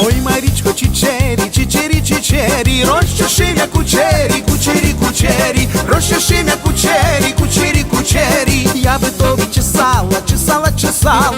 Ой, Марічко, чичері, чичері, чичері, розчешив як кучері, кучері, кучері, розчешив як кучері, кучері, кучері, я би тобі чесала, чесала, чесала.